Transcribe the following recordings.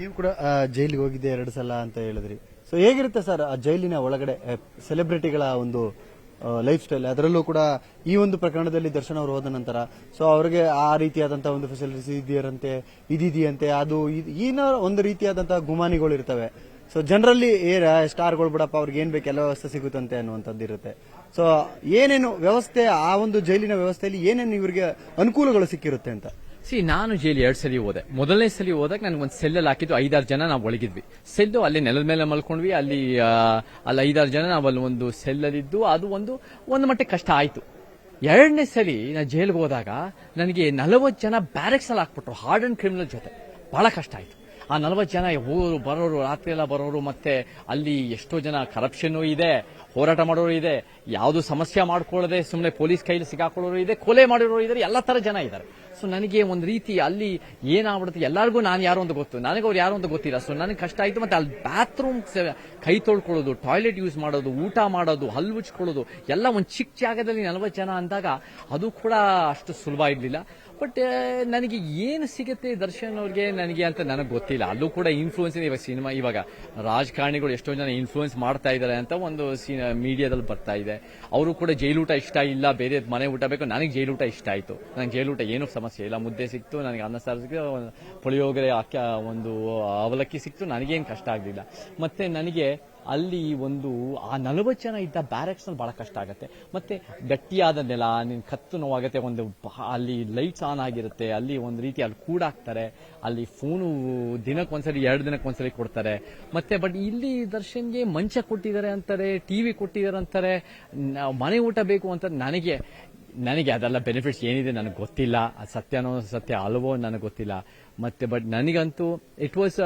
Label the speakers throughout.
Speaker 1: ನೀವು ಕೂಡ ಜೈಲಿಗೆ ಹೋಗಿದ್ದೆ ಎರಡು ಸಲ ಅಂತ ಹೇಳಿದ್ರಿ. ಸೊ ಹೇಗಿರುತ್ತೆ ಸರ್ ಆ ಜೈಲಿನ ಒಳಗಡೆ ಸೆಲೆಬ್ರಿಟಿಗಳ ಒಂದು ಲೈಫ್ ಸ್ಟೈಲ್ ಅದರಲ್ಲೂ ಕೂಡ ಈ ಒಂದು ಪ್ರಕರಣದಲ್ಲಿ ದರ್ಶನ್ ಅವರು ಹೋದ ನಂತರ ಸೊ ಅವರಿಗೆ ಆ ರೀತಿಯಾದಂತಹ ಒಂದು ಫೆಸಿಲಿಟೀಸ್ ಇದೆಯರಂತೆ, ಇದಿದೆಯಂತೆ, ಅದು ಏನೋ ಒಂದು ರೀತಿಯಾದಂತಹ ಗುಮಾನಿಗಳು ಇರ್ತವೆ. ಸೊ ಜನರಲ್ಲಿ ಸ್ಟಾರ್ಗಳು ಬಿಡಪ್ಪ, ಅವ್ರಿಗೆ ಏನ್ ಬೇಕು, ಎಲ್ಲ ವ್ಯವಸ್ಥೆ ಸಿಗುತ್ತಂತೆ ಅನ್ನುವಂಥದ್ದು ಇರುತ್ತೆ. ಸೊ ಏನೇನು ವ್ಯವಸ್ಥೆ, ಆ ಒಂದು ಜೈಲಿನ ವ್ಯವಸ್ಥೆಯಲ್ಲಿ ಏನೇನು ಇವರಿಗೆ ಅನುಕೂಲಗಳು ಸಿಕ್ಕಿರುತ್ತೆ ಅಂತ?
Speaker 2: ಸಿ ನಾನು ಜೈಲಿ ಎರಡು ಸಲ ಹೋದೆ. ಮೊದಲನೇ ಸಲ ಹೋದಾಗ ನನಗೆ ಒಂದು ಸೆಲ್ಲಲ್ಲಿ ಹಾಕಿದ್ದು ಐದಾರು ಜನ ನಾವು ಒಳಗಿದ್ವಿ. ಸೆಲ್ಲು ಅಲ್ಲಿ ನೆಲದ ಮೇಲೆ ಮಲ್ಕೊಂಡ್ವಿ, ಅಲ್ಲಿ ಅಲ್ಲಿ ಐದಾರು ಜನ ನಾವು ಅಲ್ಲಿ ಒಂದು ಸೆಲ್ಲಲ್ಲಿದ್ದು ಅದು ಒಂದು ಒಂದು ಮಟ್ಟಿಗೆ ಕಷ್ಟ ಆಯಿತು. ಎರಡನೇ ಸಲಿ ನಾನು ಜೈಲಿಗೆ ಹೋದಾಗ ನನಗೆ ನಲವತ್ತು ಜನ ಬ್ಯಾರೆಕ್ಸಲ್ಲಿ ಹಾಕ್ಬಿಟ್ರು ಹಾರ್ಡ್ ಅಂಡ್ ಕ್ರಿಮಿನಲ್ ಜೊತೆ. ಬಹಳ ಕಷ್ಟ ಆಯಿತು. ಆ ನಲವತ್ತು ಜನ ಹೋಗೋರು ಬರೋರು, ರಾತ್ರಿ ಎಲ್ಲ ಬರೋರು, ಮತ್ತೆ ಅಲ್ಲಿ ಎಷ್ಟೋ ಜನ ಕರಪ್ಷನ್ ಇದೆ ಹೋರಾಟ ಮಾಡೋರು ಇದೆ, ಯಾವುದು ಸಮಸ್ಯೆ ಮಾಡ್ಕೊಳ್ಳದೆ ಸುಮ್ಮನೆ ಪೊಲೀಸ್ ಕೈಲಿ ಸಿಗಾಕೊಳ್ಳೋರು ಇದೆ, ಕೊಲೆ ಮಾಡಿರೋರು ಇದ್ದಾರೆ ಎಲ್ಲ ತರ ಜನ ಇದ್ದಾರೆ ಸೊ ನನಗೆ ಒಂದು ರೀತಿ ಅಲ್ಲಿ ಏನಾಗ್ಬಿಡುತ್ತೆ, ಎಲ್ಲರಿಗೂ ನಾನು ಯಾರು ಅಂತ ಗೊತ್ತು, ನನಗೆ ಅವ್ರು ಯಾರು ಅಂತ ಗೊತ್ತಿಲ್ಲ. ಸೊ ನನಗೆ ಕಷ್ಟ ಆಯ್ತು ಮತ್ತೆ ಅಲ್ಲಿ ಬಾತ್ರೂಮ್ ಕೈ ತೊಳ್ಕೊಳ್ಳೋದು ಟಾಯ್ಲೆಟ್ ಯೂಸ್ ಮಾಡೋದು, ಊಟ ಮಾಡೋದು ಹಲ್ಲು ಉಚ್ಕೊಳ್ಳೋದು ಎಲ್ಲ ಒಂದು ಚಿಕ್ಕ ಜಾಗದಲ್ಲಿ ನಲವತ್ತು ಜನ ಅಂದಾಗ ಅದು ಕೂಡ ಅಷ್ಟು ಸುಲಭ ಇರಲಿಲ್ಲ. ಬಟ್ ನನಗೆ ಏನು ಸಿಗುತ್ತೆ ದರ್ಶನ್ ಅವ್ರಿಗೆ ನನಗೆ ಅಂತ ನನಗೆ ಗೊತ್ತಿಲ್ಲ. ಅಲ್ಲೂ ಕೂಡ ಇನ್ಫ್ಲೂಯೆನ್ಸ್ ಇವಾಗ ಸಿನಿಮಾ, ಇವಾಗ ರಾಜಕಾರಣಿಗಳು ಎಷ್ಟೋ ಜನ ಇನ್ಫ್ಲೂಯೆನ್ಸ್ ಮಾಡ್ತಾ ಇದ್ದಾರೆ ಅಂತ ಒಂದು ಮೀಡಿಯಾದಲ್ಲಿ ಬರ್ತಾ ಇದೆ. ಅವರು ಕೂಡ ಜೈಲೂಟ ಇಷ್ಟ ಇಲ್ಲ, ಬೇರೆ ಮನೆ ಊಟ ಬೇಕು, ನನಗೆ ಜೈಲೂಟ ಇಷ್ಟ ಆಯಿತು. ನನಗೆ ಜೈಲೂಟ ಏನೂ ಸಮಸ್ಯೆ ಇಲ್ಲ. ಮುದ್ದೆ ಸಿಕ್ತು, ನನಗೆ ಅನ್ನ ಸಾರು ಸಿಕ್ತು, ಪುಳಿಯೋಗರೆ ಒಂದು ಅವಲಕ್ಕಿ ಸಿಕ್ತು, ನನಗೇನು ಕಷ್ಟ ಆಗಲಿಲ್ಲ. ಮತ್ತೆ ನನಗೆ ಅಲ್ಲಿ ಒಂದು ಆ ನಲವತ್ತು ಜನ ಇದ್ದ ಬ್ಯಾರೆಕ್ಸ್ನಲ್ಲಿ ಬಹಳ ಕಷ್ಟ ಆಗುತ್ತೆ. ಮತ್ತೆ ಗಟ್ಟಿಯಾದ ನೆಲ, ನಿನ್ ಕತ್ತು ನೋವಾಗುತ್ತೆ ಒಂದು ಅಲ್ಲಿ ಲೈಟ್ಸ್ ಆನ್ ಆಗಿರುತ್ತೆ, ಅಲ್ಲಿ ಒಂದು ರೀತಿ ಅಲ್ಲಿ ಕೂಡಾಕ್ತಾರೆ ಅಲ್ಲಿ ಫೋನು ದಿನಕ್ಕೊಂದ್ಸರಿ ಎರಡು ದಿನಕ್ಕೊಂದ್ಸರಿ ಕೊಡ್ತಾರೆ. ಮತ್ತೆ ಬಟ್ ಇಲ್ಲಿ ದರ್ಶನ್ಗೆ ಮಂಚ ಕೊಟ್ಟಿದ್ದಾರೆ ಅಂತಾರೆ ಟಿವಿ ಕೊಟ್ಟಿದ್ದಾರೆ ಅಂತಾರೆ ಮನೆ ಊಟ ಬೇಕು ಅಂತ ನನಗೆ ನನಗೆ ಅದೆಲ್ಲ ಬೆನಿಫಿಟ್ಸ್ ಏನಿದೆ ನನಗೆ ಗೊತ್ತಿಲ್ಲ. ಸತ್ಯನೋ ಸತ್ಯ ಅಲ್ವೋ ನನಗೆ ಗೊತ್ತಿಲ್ಲ. ಮತ್ತೆ ಬಟ್ ನನಗಂತೂ ಇಟ್ ವಾಸ್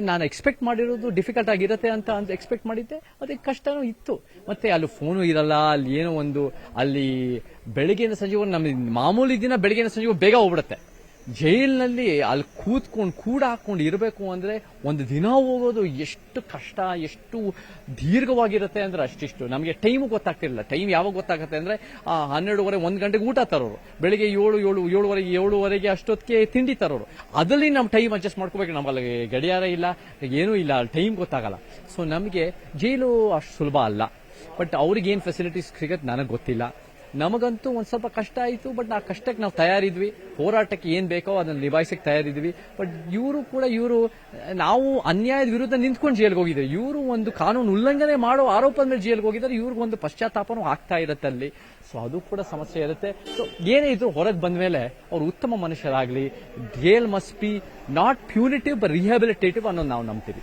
Speaker 2: ನಾನು ಎಕ್ಸ್ಪೆಕ್ಟ್ ಮಾಡಿರೋದು ಡಿಫಿಕಲ್ಟ್ ಆಗಿರುತ್ತೆ ಅಂತ ಅಂತ ಎಕ್ಸ್ಪೆಕ್ಟ್ ಮಾಡಿದ್ದೆ. ಅದಕ್ಕೆ ಕಷ್ಟನೂ ಇತ್ತು. ಮತ್ತೆ ಅಲ್ಲಿ ಫೋನು ಇರಲ್ಲ, ಅಲ್ಲಿ ಏನೋ ಒಂದು, ಅಲ್ಲಿ ಬೆಳಗ್ಗೆನ ಸಂಜೆ ನಮ್ಮ ಮಾಮೂಲಿ ದಿನ ಬೆಳಗ್ಗೆನ ಸಂಜೆ ಬೇಗ ಹೋಗ್ಬಿಡುತ್ತೆ. ಜೈಲಿನಲ್ಲಿ ಅಲ್ಲಿ ಕೂತ್ಕೊಂಡು ಕೂಡ ಹಾಕೊಂಡು ಇರಬೇಕು ಅಂದ್ರೆ ಒಂದು ದಿನ ಹೋಗೋದು ಎಷ್ಟು ಕಷ್ಟ ಎಷ್ಟು ದೀರ್ಘವಾಗಿರುತ್ತೆ ಅಂದ್ರೆ ಅಷ್ಟಿಷ್ಟು. ನಮಗೆ ಟೈಮ್ ಗೊತ್ತಾಗ್ತಿರಲಿಲ್ಲ. ಟೈಮ್ ಯಾವಾಗ ಗೊತ್ತಾಗುತ್ತೆ ಅಂದ್ರೆ ಆ, ಹನ್ನೆರಡುವರೆ ಒಂದು ಗಂಟೆಗೆ ಊಟ ತರೋರು. ಬೆಳಿಗ್ಗೆ ಏಳು ಏಳು ಏಳುವರೆಗೆ ಏಳುವರೆಗೆ ಅಷ್ಟೊತ್ತಿಗೆ ತಿಂಡಿ ತರೋರು. ಅದರಲ್ಲಿ ನಮ್ಮ ಟೈಮ್ ಅಡ್ಜಸ್ಟ್ ಮಾಡ್ಕೋಬೇಕು. ನಮ್ಮಲ್ಲಿ ಗಡಿಯಾರ ಇಲ್ಲ ಏನೂ ಇಲ್ಲ. ಅಲ್ಲಿ ಟೈಮ್ ಗೊತ್ತಾಗಲ್ಲ. ಸೊ ನಮಗೆ ಜೈಲು ಅಷ್ಟು ಸುಲಭ ಅಲ್ಲ. ಬಟ್ ಅವ್ರಿಗೆ ಏನು ಫೆಸಿಲಿಟೀಸ್ ಸಿಗತ್ತೆ? ನನಗೆ ಗೊತ್ತಿಲ್ಲ. ನಮಗಂತೂ ಒಂದು ಸ್ವಲ್ಪ ಕಷ್ಟ ಆಯಿತು ಬಟ್ ಆ ಕಷ್ಟಕ್ಕೆ ನಾವು ತಯಾರಿದ್ವಿ. ಹೋರಾಟಕ್ಕೆ ಏನು ಬೇಕೋ ಅದನ್ನ ನಿಭಾಯಿಸಕ್ಕೆ ತಯಾರಿದ್ವಿ. ಬಟ್ ಇವರು ಕೂಡ ಇವರು, ನಾವು ಅನ್ಯಾಯದ ವಿರುದ್ಧ ನಿಂತ್ಕೊಂಡು ಜೈಲ್ಗೆ ಹೋಗಿದ್ದಾರೆ. ಇವರು ಒಂದು ಕಾನೂನು ಉಲ್ಲಂಘನೆ ಮಾಡೋ ಆರೋಪದ ಮೇಲೆ ಜೈಲ್ಗೆ ಹೋಗಿದ್ದಾರೆ. ಇವ್ರಿಗೆ ಒಂದು ಪಶ್ಚಾತ್ತಾಪನೂ ಆಗ್ತಾ ಇರುತ್ತೆ ಅಲ್ಲಿ. ಸೊ ಅದು ಕೂಡ ಸಮಸ್ಯೆ ಇರುತ್ತೆ. ಸೊ ಏನೇ ಇದ್ರು ಹೊರಗೆ ಬಂದ ಮೇಲೆ ಅವ್ರು ಉತ್ತಮ ಮನುಷ್ಯರಾಗ್ಲಿ. Jail must be not punitive but rehabilitative ಅನ್ನೋದು ನಾವು ನಂಬ್ತೀವಿ.